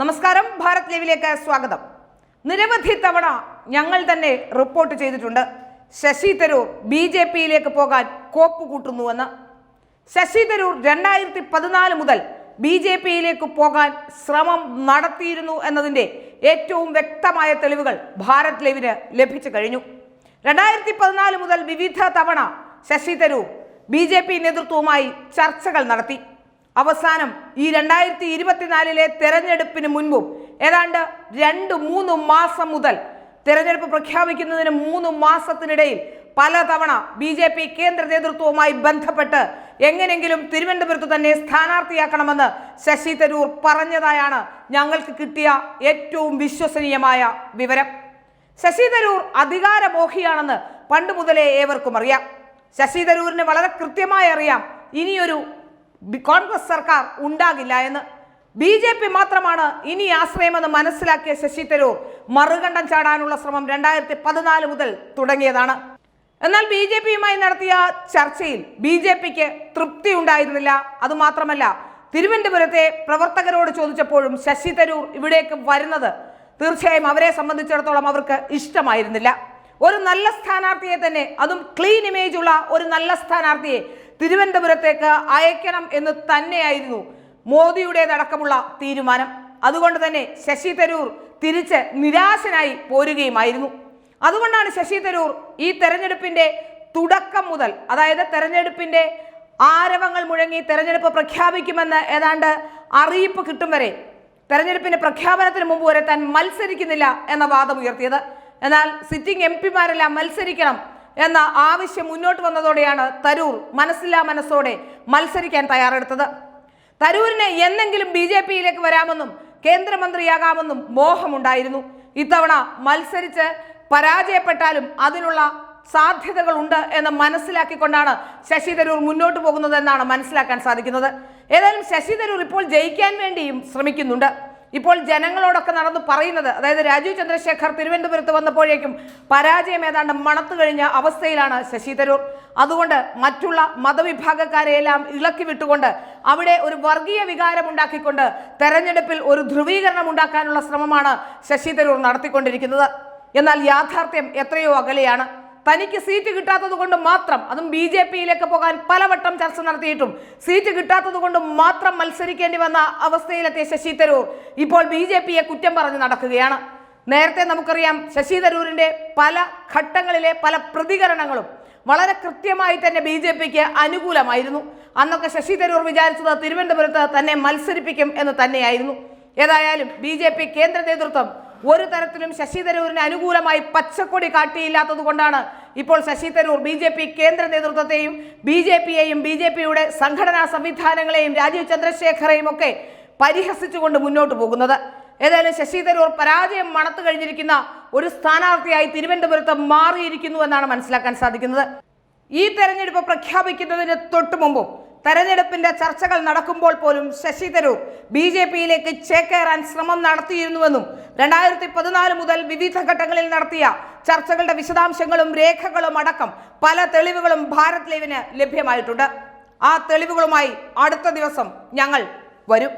നമസ്കാരം ഭാരത് ലൈവിലേക്ക് സ്വാഗതം. നിരവധി തവണ ഞങ്ങൾ തന്നെ റിപ്പോർട്ട് ചെയ്തിട്ടുണ്ട് ശശി തരൂർ ബി ജെ പിയിലേക്ക് പോകാൻ കോപ്പ് കൂട്ടുന്നുവെന്ന്. ശശി തരൂർ രണ്ടായിരത്തി പതിനാല് മുതൽ ബി ജെ പിയിലേക്ക് പോകാൻ ശ്രമം നടത്തിയിരുന്നു എന്നതിന്റെ ഏറ്റവും വ്യക്തമായ തെളിവുകൾ ഭാരത് ലൈവിന് ലഭിച്ചു കഴിഞ്ഞു. രണ്ടായിരത്തി പതിനാല് മുതൽ വിവിധ തവണ Shashi Tharoor B J P നേതൃത്വവുമായി ചർച്ചകൾ നടത്തി. അവസാനം ഈ രണ്ടായിരത്തി ഇരുപത്തിനാലിലെ തെരഞ്ഞെടുപ്പിന് മുൻപും ഏതാണ്ട് രണ്ട് മൂന്ന് മാസം മുതൽ തെരഞ്ഞെടുപ്പ് പ്രഖ്യാപിക്കുന്നതിന് മൂന്ന് മാസത്തിനിടയിൽ പലതവണ ബി ജെ പി കേന്ദ്ര നേതൃത്വവുമായി ബന്ധപ്പെട്ട് എങ്ങനെങ്കിലും തിരുവനന്തപുരത്ത് തന്നെ സ്ഥാനാർത്ഥിയാക്കണമെന്ന് ശശി തരൂർ പറഞ്ഞതായാണ് ഞങ്ങൾക്ക് കിട്ടിയ ഏറ്റവും വിശ്വസനീയമായ വിവരം. ശശി തരൂർ അധികാരമോഹിയാണെന്ന് പണ്ട് മുതലേ ഏവർക്കും അറിയാം. ശശി തരൂരിന് വളരെ കൃത്യമായി അറിയാം. ഇനിയൊരു കോൺഗ്രസ് സർക്കാർ ഉണ്ടാകില്ല എന്ന് ബി ജെ പി മാത്രമാണ് ഇനി ആശ്രയമെന്ന് മനസ്സിലാക്കിയ ശശി തരൂർ മറുകണ്ഠം ചാടാനുള്ള ശ്രമം രണ്ടായിരത്തി പതിനാല് മുതൽ തുടങ്ങിയതാണ്. എന്നാൽ ബി ജെ പിയുമായി നടത്തിയ ചർച്ചയിൽ ബി ജെ പിക്ക് തൃപ്തി ഉണ്ടായിരുന്നില്ല. അതുമാത്രമല്ല തിരുവനന്തപുരത്തെ പ്രവർത്തകരോട് ചോദിച്ചപ്പോഴും ശശി തരൂർ ഇവിടേക്ക് വരുന്നത് തീർച്ചയായും അവരെ സംബന്ധിച്ചിടത്തോളം അവർക്ക് ഇഷ്ടമായിരുന്നില്ല. ഒരു നല്ല സ്ഥാനാർത്ഥിയെ തന്നെ അതും ക്ലീൻ ഇമേജ് ഉള്ള ഒരു നല്ല സ്ഥാനാർത്ഥിയെ തിരുവനന്തപുരത്തേക്ക് അയക്കണം എന്ന് തന്നെയായിരുന്നു മോദിയുടേതടക്കമുള്ള തീരുമാനം. അതുകൊണ്ട് തന്നെ ശശി തരൂർ തിരിച്ച് നിരാശനായി പോരുകയുമായിരുന്നു. അതുകൊണ്ടാണ് ശശി തരൂർ ഈ തെരഞ്ഞെടുപ്പിന്റെ തുടക്കം മുതൽ അതായത് തെരഞ്ഞെടുപ്പിന്റെ ആരവങ്ങൾ മുഴങ്ങി തെരഞ്ഞെടുപ്പ് പ്രഖ്യാപിക്കുമെന്ന് ഏതാണ്ട് അറിയിപ്പ് കിട്ടും വരെ തെരഞ്ഞെടുപ്പിന്റെ പ്രഖ്യാപനത്തിന് മുമ്പ് വരെ താൻ മത്സരിക്കുന്നില്ല എന്ന വാദം ഉയർത്തിയത് എന്നാൽ സിറ്റിംഗ് എം പിമാരെല്ലാം മത്സരിക്കണം എന്ന ആവശ്യം മുന്നോട്ട് വന്നതോടെയാണ് തരൂർ മനസ്സില്ലാ മനസ്സോടെ മത്സരിക്കാൻ തയ്യാറെടുത്തത്. തരൂരിന് എന്നെങ്കിലും ബി ജെ പിയിലേക്ക് വരാമെന്നും കേന്ദ്രമന്ത്രിയാകാമെന്നും മോഹമുണ്ടായിരുന്നു. ഇത്തവണ മത്സരിച്ച് പരാജയപ്പെട്ടാലും അതിനുള്ള സാധ്യതകളുണ്ട് എന്ന് മനസ്സിലാക്കിക്കൊണ്ടാണ് ശശി തരൂർ മുന്നോട്ട് പോകുന്നത് എന്നാണ് മനസ്സിലാക്കാൻ സാധിക്കുന്നത്. ഏതായാലും ശശി തരൂർ ഇപ്പോൾ ജയിക്കാൻ വേണ്ടിയും ശ്രമിക്കുന്നുണ്ട്. ഇപ്പോൾ ജനങ്ങളോടൊക്കെ നടന്ന് പറയുന്നത് അതായത് രാജീവ് ചന്ദ്രശേഖർ തിരുവനന്തപുരത്ത് വന്നപ്പോഴേക്കും പരാജയം ഏതാണ്ട് മണത്തു കഴിഞ്ഞ അവസ്ഥയിലാണ് ശശി തരൂർ. അതുകൊണ്ട് മറ്റുള്ള മതവിഭാഗക്കാരെയെല്ലാം ഇളക്കി വിട്ടുകൊണ്ട് അവിടെ ഒരു വർഗീയ വികാരം ഉണ്ടാക്കിക്കൊണ്ട് തെരഞ്ഞെടുപ്പിൽ ഒരു ധ്രുവീകരണം ഉണ്ടാക്കാനുള്ള ശ്രമമാണ് ശശി തരൂർ നടത്തിക്കൊണ്ടിരിക്കുന്നത്. എന്നാൽ യാഥാർത്ഥ്യം എത്രയോ അകലെയാണ്. തനിക്ക് സീറ്റ് കിട്ടാത്തത് കൊണ്ട് മാത്രം അതും ബി ജെ പിയിലേക്ക് പോകാൻ പലവട്ടം ചർച്ച നടത്തിയിട്ടും സീറ്റ് കിട്ടാത്തത് കൊണ്ട് മാത്രം മത്സരിക്കേണ്ടി വന്ന അവസ്ഥയിലെത്തിയ ശശി തരൂർ ഇപ്പോൾ ബി ജെ പിയെ കുറ്റം പറഞ്ഞ് നടക്കുകയാണ്. നേരത്തെ നമുക്കറിയാം ശശി തരൂരിന്റെ പല ഘട്ടങ്ങളിലെ പല പ്രതികരണങ്ങളും വളരെ കൃത്യമായി തന്നെ ബി ജെ പിക്ക് അനുകൂലമായിരുന്നു. അന്നൊക്കെ ശശി തരൂർ വിചാരിച്ചത് തിരുവനന്തപുരത്ത് തന്നെ മത്സരിപ്പിക്കും എന്ന് തന്നെയായിരുന്നു. ഏതായാലും ബി കേന്ദ്ര നേതൃത്വം ഒരു തരത്തിലും ശശി തരൂരിന് അനുകൂലമായി പച്ചക്കൊടി കാട്ടിയില്ലാത്തത് കൊണ്ടാണ് ഇപ്പോൾ Shashi Tharoor B J P കേന്ദ്ര നേതൃത്വത്തെയും ബി ജെ പിയെയും ബി ജെ പിയുടെ സംഘടനാ സംവിധാനങ്ങളെയും രാജീവ് ചന്ദ്രശേഖറെയും ഒക്കെ പരിഹസിച്ചുകൊണ്ട് മുന്നോട്ട് പോകുന്നത്. ഏതായാലും ശശി തരൂർ പരാജയം മണത്തു കഴിഞ്ഞിരിക്കുന്ന ഒരു സ്ഥാനാർത്ഥിയായി തിരുവനന്തപുരത്ത് മാറിയിരിക്കുന്നു എന്നാണ് മനസ്സിലാക്കാൻ സാധിക്കുന്നത്. ഈ തെരഞ്ഞെടുപ്പ് പ്രഖ്യാപിക്കുന്നതിന് തൊട്ടു മുമ്പും തെരഞ്ഞെടുപ്പിന്റെ ചർച്ചകൾ നടക്കുമ്പോൾ പോലും ശശി തരൂർ ബി ജെ പിയിലേക്ക് ചേക്കേറാൻ ശ്രമം നടത്തിയിരുന്നുവെന്നും രണ്ടായിരത്തി പതിനാല് മുതൽ വിവിധ ഘട്ടങ്ങളിൽ നടത്തിയ ചർച്ചകളുടെ വിശദാംശങ്ങളും രേഖകളും അടക്കം പല തെളിവുകളും ഭാരത് ലൈവിന് ലഭ്യമായിട്ടുണ്ട്. ആ തെളിവുകളുമായി അടുത്ത ദിവസം ഞങ്ങൾ വരും.